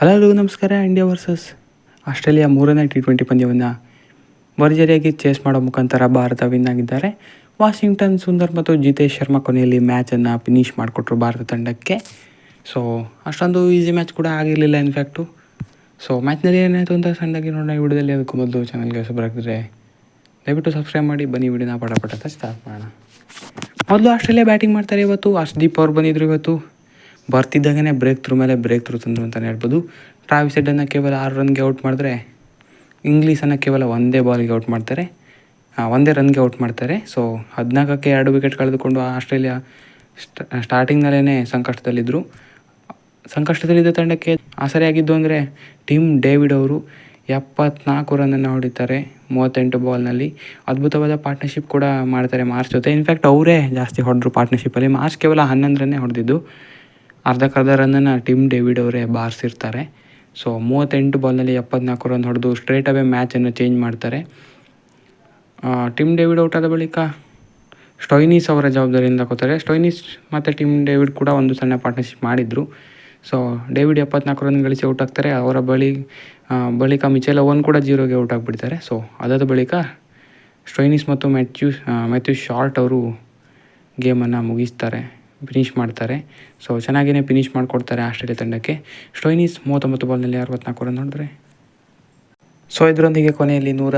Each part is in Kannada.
ಹಲೋ ನಮಸ್ಕಾರ ಇಂಡಿಯಾ ವರ್ಸಸ್ ಆಸ್ಟ್ರೇಲಿಯಾ ಮೂರನೇ ಟಿ ಟ್ವೆಂಟಿ ಪಂದ್ಯವನ್ನು ಭರ್ಜರಿಯಾಗಿ ಚೇಸ್ ಮಾಡೋ ಮುಖಾಂತರ ಭಾರತ ವಿನ್ ಆಗಿದ್ದಾರೆ. ವಾಷಿಂಗ್ಟನ್ ಸುಂದರ್ ಮತ್ತು ಜಿತೇಶ್ ಶರ್ಮಾ ಕೊನೆಯಲ್ಲಿ ಮ್ಯಾಚನ್ನು ಫಿನಿಶ್ ಮಾಡಿಕೊಟ್ರು ಭಾರತ ತಂಡಕ್ಕೆ. ಸೊ ಅಷ್ಟೊಂದು ಈಸಿ ಮ್ಯಾಚ್ ಕೂಡ ಆಗಿರಲಿಲ್ಲ ಇನ್ಫ್ಯಾಕ್ಟು ಸೊ ಮ್ಯಾಚ್ನಲ್ಲಿ ಏನಾಯಿತು ಅಂತ ಸಣ್ಣದಾಗಿ ನೋಡೋಣ. ವಿಡಿಯೋದಲ್ಲಿ ಅದಕ್ಕೂ ಮೊದಲು ಚಾನಲ್ಗೆ ಹೊಸಬರಾಗಿದ್ರೆ ದಯವಿಟ್ಟು ಸಬ್ಸ್ಕ್ರೈಬ್ ಮಾಡಿ. ಬನ್ನಿ ವಿಡಿಯೋನ ಪಟ ಸ್ಟಾರ್ಟ್ ಮಾಡೋಣ. ಮೊದಲು ಆಸ್ಟ್ರೇಲಿಯಾ ಬ್ಯಾಟಿಂಗ್ ಮಾಡ್ತಾರೆ ಇವತ್ತು. ಹರ್ಷದೀಪ್ ಅವ್ರು ಬಂದಿದ್ರು ಇವತ್ತು. ಬರ್ತಿದ್ದಾಗೇ ಬ್ರೇಕ್ ಥ್ರೂ ಮೇಲೆ ಬ್ರೇಕ್ ಥ್ರೂ ತಂದರು ಅಂತಲೇ ಹೇಳ್ಬೋದು. ಟ್ರಾವಿಸ್ ಹೆಡ್ಡನ್ನು ಕೇವಲ ಆರು ರನ್ಗೆ ಔಟ್ ಮಾಡಿದ್ರೆ ಇಂಗ್ಲೀಷನ್ನು ಕೇವಲ ಒಂದೇ ಬಾಲ್ಗೆ ಔಟ್ ಮಾಡ್ತಾರೆ. ಒಂದೇ ರನ್ಗೆ ಔಟ್ ಮಾಡ್ತಾರೆ. ಸೊ ಹದಿನಾಲ್ಕಕ್ಕೆ ಎರಡು ವಿಕೆಟ್ ಕಳೆದುಕೊಂಡು ಆಸ್ಟ್ರೇಲಿಯಾ ಸ್ಟಾರ್ಟಿಂಗ್ನಲ್ಲೇ ಸಂಕಷ್ಟದಲ್ಲಿದ್ದರು ಸಂಕಷ್ಟದಲ್ಲಿದ್ದ ತಂಡಕ್ಕೆ ಆಸರೆಯಾಗಿದ್ದು ಅಂದರೆ ಟಿಮ್ ಡೇವಿಡ್ ಅವರು ಎಪ್ಪತ್ನಾಲ್ಕು ರನ್ನನ್ನು ಹೊಡಿತಾರೆ ಮೂವತ್ತೆಂಟು ಬಾಲ್ನಲ್ಲಿ ಅದ್ಭುತವಾದ ಪಾರ್ಟ್ನರ್ಶಿಪ್ ಕೂಡ ಮಾಡ್ತಾರೆ ಮಾರ್ಚ್ ಜೊತೆ. ಇನ್ಫ್ಯಾಕ್ಟ್ ಅವರೇ ಜಾಸ್ತಿ ಹೊಡೆದ್ರು ಪಾರ್ಟ್ನರ್ಶಿಪ್ಪಲ್ಲಿ ಮಾರ್ಚ್ ಕೇವಲ ಹನ್ನೊಂದು ರನ್ನೇ ಹೊಡೆದಿದ್ದು. ಅರ್ಧಕ್ಕರ್ಧ ರನ್ನನ್ನು ಟಿಮ್ ಡೇವಿಡ್ ಅವರೇ ಬಾರಿಸಿರ್ತಾರೆ. ಸೊ ಮೂವತ್ತೆಂಟು ಬಾಲ್ನಲ್ಲಿ ಎಪ್ಪತ್ನಾಲ್ಕು ರನ್ ಹೊಡೆದು ಸ್ಟ್ರೇಟ್ ಅವೇ ಮ್ಯಾಚನ್ನು ಚೇಂಜ್ ಮಾಡ್ತಾರೆ. ಟಿಮ್ ಡೇವಿಡ್ ಔಟ್ ಆದ ಬಳಿಕ ಸ್ಟೊಯ್ನೀಸ್ ಅವರ ಜವಾಬ್ದಾರಿಯಿಂದ ತಗೋತಾರೆ ಸ್ಟೊಯ್ನೀಸ್ ಮತ್ತು ಟಿಮ್ ಡೇವಿಡ್ ಕೂಡ ಒಂದು ಸಣ್ಣ ಪಾರ್ಟ್ನರ್ಶಿಪ್ ಮಾಡಿದರು. ಸೊ ಡೇವಿಡ್ ಎಪ್ಪತ್ನಾಲ್ಕು ರನ್ ಗಳಿಸಿ ಔಟ್ ಆಗ್ತಾರೆ. ಅವರ ಬಳಿ ಬಳಿಕ ಮಿಚೆಲ್ ಅವನ್ ಕೂಡ ಜೀರೋಗೆ ಔಟ್ ಆಗಿಬಿಡ್ತಾರೆ. ಸೊ ಅದಾದ ಬಳಿಕ ಸ್ಟೊಯ್ನೀಸ್ ಮತ್ತು ಮ್ಯಾಥ್ಯೂ ಮ್ಯಾಥ್ಯೂ ಶಾರ್ಟ್ ಅವರು ಗೇಮನ್ನು ಮುಗಿಸ್ತಾರೆ. ಫಿನಿಷ್ ಮಾಡ್ತಾರೆ. ಸೊ ಚೆನ್ನಾಗಿಯೇ ಫಿನಿಷ್ ಮಾಡಿಕೊಡ್ತಾರೆ ಆಸ್ಟ್ರೇಲಿಯಾ ತಂಡಕ್ಕೆ. ಸ್ಟೊಯ್ನೀಸ್ ಮೂವತ್ತೊಂಬತ್ತು ಬಾಲ್ನಲ್ಲಿ ಅರವತ್ನಾಲ್ಕು ರನ್ ನೋಡಿದ್ರೆ. ಸೊ ಇದರೊಂದಿಗೆ ಕೊನೆಯಲ್ಲಿ ನೂರ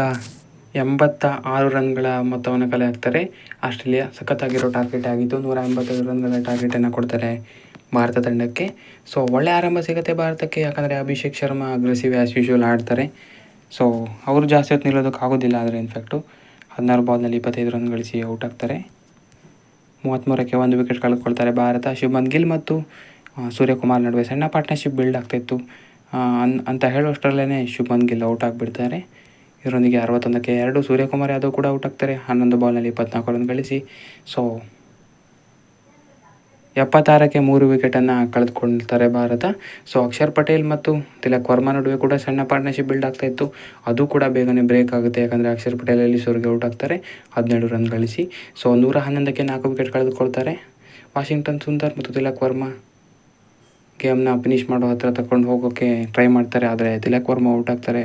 ಎಂಬತ್ತ ಆರು ರನ್ಗಳ ಮೊತ್ತವನ್ನು ಕಲೆ ಹಾಕ್ತಾರೆ ಆಸ್ಟ್ರೇಲಿಯಾ ಸಖತ್ತಾಗಿರೋ ಟಾರ್ಗೆಟ್ ಆಗಿದ್ದು ನೂರ ಎಂಬತ್ತೈದು ರನ್ಗಳ ಟಾರ್ಗೆಟನ್ನು ಕೊಡ್ತಾರೆ ಭಾರತ ತಂಡಕ್ಕೆ. ಸೊ ಒಳ್ಳೆ ಆರಂಭ ಸಿಗುತ್ತೆ ಭಾರತಕ್ಕೆ, ಯಾಕಂದರೆ Abhishek Sharma aggressive as usual ಆಡ್ತಾರೆ. ಸೊ ಅವರು ಜಾಸ್ತಿ ಹೊತ್ತು ನಿಲ್ಲೋದಕ್ಕೆ ಆಗೋದಿಲ್ಲ ಆದರೆ ಇನ್ಫ್ಯಾಕ್ಟು ಹದಿನಾರು ಬಾಲ್ನಲ್ಲಿ ಇಪ್ಪತ್ತೈದು ರನ್ ಗಳಿಸಿ ಔಟ್ ಆಗ್ತಾರೆ. ಮೂವತ್ತ್ಮೂರಕ್ಕೆ ಒಂದು ವಿಕೆಟ್ ಕಳೆದುಕೊಳ್ತಾರೆ ಭಾರತ. ಶುಭಮನ್ ಗಿಲ್ ಮತ್ತು ಸೂರ್ಯಕುಮಾರ್ ನಡುವೆ ಸಣ್ಣ ಪಾರ್ಟ್ನರ್ಶಿಪ್ ಬಿಲ್ಡ್ ಆಗ್ತಾಯಿತ್ತು ಆ, ಅನ್- ಅಂತ ಹೇಳುವಷ್ಟರಲ್ಲೇ ಶುಭಮನ್ ಗಿಲ್ ಔಟ್ ಆಗಿಬಿಡ್ತಾರೆ. ಇದರೊಂದಿಗೆ ಅರವತ್ತೊಂದಕ್ಕೆ ಎರಡು ಸೂರ್ಯಕುಮಾರ್ ಯಾದವ್ ಕೂಡ ಔಟ್ ಆಗ್ತಾರೆ. ಹನ್ನೊಂದು ಬಾಲ್ನಲ್ಲಿ ಇಪ್ಪತ್ನಾಲ್ಕು ರನ್ ಗಳಿಸಿ. ಸೊ ಎಪ್ಪತ್ತಾರಕ್ಕೆ ಮೂರು ವಿಕೆಟನ್ನು ಕಳೆದುಕೊಳ್ತಾರೆ ಭಾರತ. ಸೊ, ಅಕ್ಷರ್ ಪಟೇಲ್ ಮತ್ತು ತಿಲಕ್ ವರ್ಮಾ ನಡುವೆ ಕೂಡ ಸಣ್ಣ ಪಾರ್ಟ್ನರ್ಶಿಪ್ ಬಿಲ್ಡ್ ಆಗ್ತಾ ಇತ್ತು. ಅದು ಕೂಡ ಬೇಗನೆ ಬ್ರೇಕ್ ಆಗುತ್ತೆ. ಯಾಕಂದರೆ ಅಕ್ಷರ್ ಪಟೇಲ್ ಅಲ್ಲಿ ಸೂರ್ಗೆ ಔಟ್ ಆಗ್ತಾರೆ. ಹದಿನೇಳು ರನ್ ಗಳಿಸಿ. ಸೊ, ನೂರ ಹನ್ನೊಂದಕ್ಕೆ ನಾಲ್ಕು ವಿಕೆಟ್ ಕಳೆದುಕೊಳ್ತಾರೆ. ವಾಷಿಂಗ್ಟನ್ ಸುಂದರ್ ಮತ್ತು ತಿಲಕ್ ವರ್ಮಾ ಗೇಮ್ನ ಫಿನಿಷ್ ಮಾಡೋ ಹತ್ರ ತಗೊಂಡು ಹೋಗೋಕ್ಕೆ ಟ್ರೈ ಮಾಡ್ತಾರೆ, ಆದರೆ ತಿಲಕ್ ವರ್ಮಾ ಔಟ್ ಆಗ್ತಾರೆ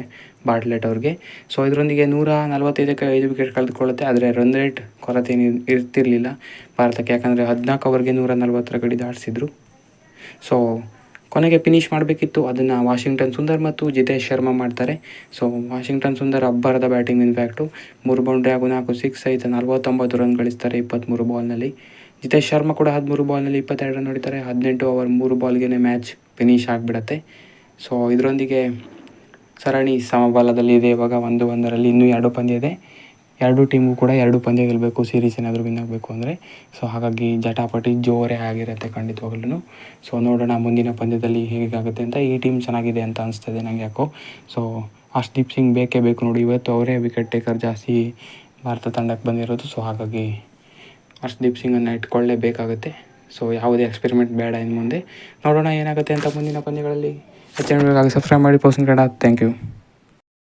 ಬಾಟ್ಲೆಟ್ ಅವ್ರಿಗೆ. ಸೊ ಇದರೊಂದಿಗೆ ನೂರ ನಲವತ್ತೈದಕ್ಕೆ ಐದು ವಿಕೆಟ್ ಕಳೆದುಕೊಳ್ಳುತ್ತೆ, ಆದರೆ ರನ್ ರೇಟ್ ಕೊರತೆ ಇರ್ತಿರಲಿಲ್ಲ ಭಾರತಕ್ಕೆ. ಯಾಕಂದರೆ ಹದಿನಾಲ್ಕು ಅವರ್ಗೆ ನೂರ ನಲ್ವತ್ತರ ಗಡಿ ದಾಟಿಸಿದ್ರು. ಸೊ ಕೊನೆಗೆ ಫಿನಿಷ್ ಮಾಡಬೇಕಿತ್ತು. ಅದನ್ನು ವಾಷಿಂಗ್ಟನ್ ಸುಂದರ್ ಮತ್ತು ಜಿತೇಶ್ ಶರ್ಮಾ ಮಾಡ್ತಾರೆ. ಸೊ ವಾಷಿಂಗ್ಟನ್ ಸುಂದರ್ ಅಬ್ಬರದ ಬ್ಯಾಟಿಂಗ್ ಇನ್ಫ್ಯಾಕ್ಟು ಮೂರು ಬೌಂಡ್ರಿ ಹಾಗೂ ನಾಲ್ಕು ಸಿಕ್ಸ್ ಸಹಿತ ನಲ್ವತ್ತೊಂಬತ್ತು ರನ್ ಗಳಿಸ್ತಾರೆ ಇಪ್ಪತ್ತ್ಮೂರು ಬಾಲ್ನಲ್ಲಿ ಜಿತೇಶ್ ಶರ್ಮಾ ಕೂಡ ಹದಿಮೂರು ಬಾಲ್ನಲ್ಲಿ ಇಪ್ಪತ್ತೆರಡು ರನ್ ಹೊಡಿತಾರೆ ಹದಿನೆಂಟು ಓವರ್ ಮೂರು ಬಾಲ್ಗೆ ಮ್ಯಾಚ್ ಫಿನಿಶ್ ಆಗಿಬಿಡತ್ತೆ. ಸೊ, ಇದರೊಂದಿಗೆ ಸರಣಿ ಸಮಬಲದಲ್ಲಿ ಇದೆ ಇವಾಗ. ಒಂದು ಒಂದರಲ್ಲಿ ಇನ್ನೂ ಎರಡು ಪಂದ್ಯ ಇದೆ. ಎರಡು ಟೀಮು ಕೂಡ ಎರಡು ಪಂದ್ಯ ಗೆಲ್ಲಬೇಕು ಸೀರೀಸ್ ಏನಾದರೂ ವಿನ್ ಆಗಬೇಕು ಅಂದರೆ. ಸೊ, ಹಾಗಾಗಿ ಜಟಾಪಟಿ ಜೋರೇ ಆಗಿರುತ್ತೆ ಖಂಡಿತವಾಗ್ಲೂ ಸೊ, ನೋಡೋಣ ಮುಂದಿನ ಪಂದ್ಯದಲ್ಲಿ ಹೇಗಾಗುತ್ತೆ ಅಂತ. ಈ ಟೀಮ್ ಚೆನ್ನಾಗಿದೆ ಅಂತ ಅನಿಸ್ತದೆ ನನಗೆ ಯಾಕೋ. ಸೊ, ಹರ್ಷ್ದೀಪ್ ಸಿಂಗ್ ಬೇಕೇ ಬೇಕು ನೋಡಿ. ಇವತ್ತು ಅವರೇ ವಿಕೆಟ್ ಟೇಕರ್ ಜಾಸ್ತಿ ಭಾರತ ತಂಡಕ್ಕೆ ಬಂದಿರೋದು. ಸೊ, ಹಾಗಾಗಿ ಹರ್ಷ್ದೀಪ್ ಸಿಂಗನ್ನು ಇಟ್ಕೊಳ್ಳೇಬೇಕಾಗುತ್ತೆ. ಸೊ ಯಾವುದೇ ಎಕ್ಸ್ಪೆರಿಮೆಂಟ್ ಬೇಡ ಇನ್ನು ಮುಂದೆ. ನೋಡೋಣ ಏನಾಗುತ್ತೆ ಅಂತ ಮುಂದಿನ ಪಂದ್ಯಗಳಲ್ಲಿ. ಹೆಚ್ಚಿನ ಸಬ್ಸ್ಕ್ರೈಬ್ ಮಾಡಿ ಪೋಸ್ಟ್ ಕಡ ಥ್ಯಾಂಕ್ ಯು